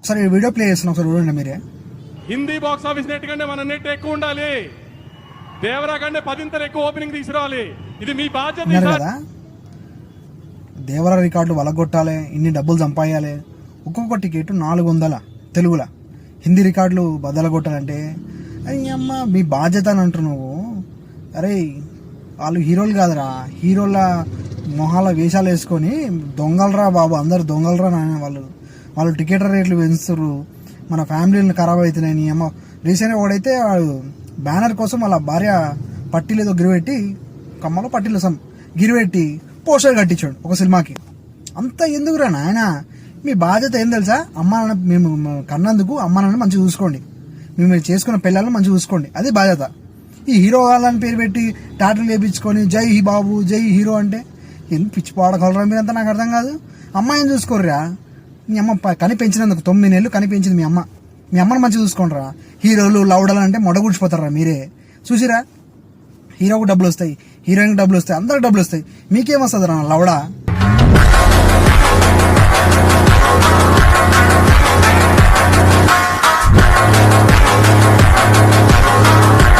ఒకసారి video play చేస్తున్నా ఒకసారి చూడండి మీరే. హిందీ బాక్స్ ఆఫీస్ నెట్ కంటే మన నెట్ ఎక్కువ ఉండాలి. దేవరా కంటే పదింతలు ఎక్కువ ఓపెనింగ్ తీసుకురావాలి. ఇది మీ బాధ్యత. కదా? దేవర రికార్డులు వలగొట్టాలి ఇన్ని డబ్బులు సంపాయాలి ఒక్కొక్క టికెట్ నాలుగు వందల తెలుగుల. హిందీ రికార్డులు బదలగొట్టాలంటే అమ్మ మీ బాధ్యత అని అంటు నువ్వు అరే వాళ్ళు హీరోలు కాదురా. హీరోల మొహాల వేషాలు వేసుకొని దొంగలరా బాబు అందరు దొంగలరా నాయన వాళ్ళు. వాళ్ళు టికెట్ రేట్లు పెంచుతారు మన ఫ్యామిలీని ఖరాబ్ అవుతున్నాయి నీ అమ్మ రీసెంట్గా వాడైతే వాడు బ్యానర్ కోసం వాళ్ళ భార్య పట్టీలు ఏదో గిరిపెట్టి కమ్మలో పట్టీలు సమ్ గిరిపెట్టి పోస్టర్ కట్టించాడు ఒక సినిమాకి. అంత ఎందుకురా నాయన? మీ బాధ్యత ఏం తెలుసా? అమ్మ నాన్న మేము కన్నందుకు అమ్మ నాన్న మంచిగా చూసుకోండి. మేము చేసుకున్న పిల్లలను మంచిగా చూసుకోండి. అది బాధ్యత. ఈ హీరో వాళ్ళని పేరు పెట్టి టాటలు వేయించుకొని జై హీ బాబు జై హీరో అంటే ఎందుకు పిచ్చి పాడగలరా మీరంతా? నాకు అర్థం కాదు. అమ్మాయిని చూసుకోర్రా. మీ అమ్మ కనిపించినందుకు తొమ్మిది నెలలు కనిపించింది మీ అమ్మ. మీ అమ్మని మంచిగా చూసుకోండిరా. హీరోలు లౌడలు అంటే మొడగూడ్చిపోతారా మీరే? చూసిరా? హీరోకు డబ్బులు వస్తాయి హీరోయిన్కి డబ్బులు వస్తాయి అందరికి డబ్బులు వస్తాయి. మీకేమొస్తుంది రా లవడా